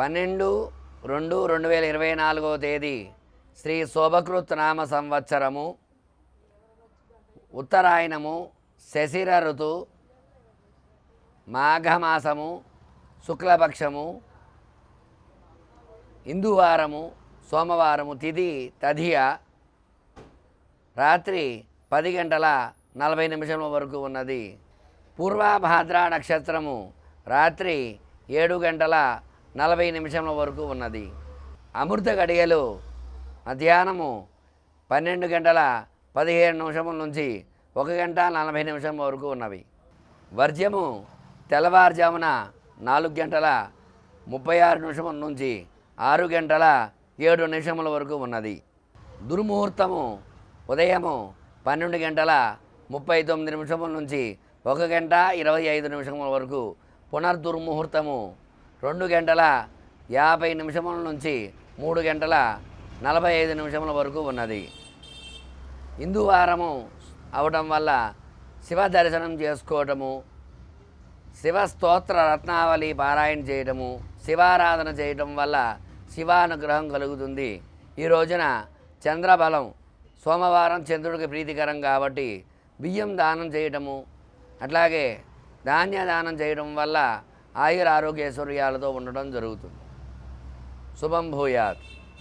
పన్నెండు రెండు రెండు వేల ఇరవై నాలుగో తేదీ శ్రీ శోభకృత్ నామ సంవత్సరము ఉత్తరాయణము శశిర ఋతు మాఘమాసము శుక్లపక్షము ఇందువారము సోమవారము తిథి తదియ రాత్రి పది గంటల నలభై నిమిషముల వరకు ఉన్నది. పూర్వభాద్ర నక్షత్రము రాత్రి ఏడు గంటల నలభై నిమిషముల వరకు ఉన్నది. అమృత గడియలు మధ్యాహ్నము పన్నెండు గంటల పదిహేను నిమిషముల నుంచి ఒక గంట నలభై నిమిషం వరకు ఉన్నవి. వర్జ్యము తెల్లవారుజామున నాలుగు గంటల ముప్పై ఆరు నిమిషముల నుంచి ఆరు గంటల ఏడు నిమిషముల వరకు ఉన్నది. దుర్ముహూర్తము ఉదయము పన్నెండు గంటల ముప్పై తొమ్మిది నిమిషముల నుంచి ఒక గంట ఇరవై ఐదు నిమిషముల వరకు పునర్దుర్ముహూర్తము రెండు గంటల యాభై నిమిషముల నుంచి మూడు గంటల నలభై ఐదు నిమిషముల వరకు ఉన్నది. హిందువారము అవడం వల్ల శివ దర్శనం చేసుకోవటము శివ స్తోత్ర రత్నావళి పారాయణ చేయటము శివారాధన చేయటం వల్ల శివానుగ్రహం కలుగుతుంది. ఈ రోజున చంద్రబలం సోమవారం చంద్రుడికి ప్రీతికరం కాబట్టి బియ్యం దానం చేయటము అట్లాగే ధాన్య దానం చేయడం వల్ల ఆయుర ఆరోగ్య ఐశ్వర్యాలతో ఉండడం జరుగుతుంది. శుభం భూయాత్.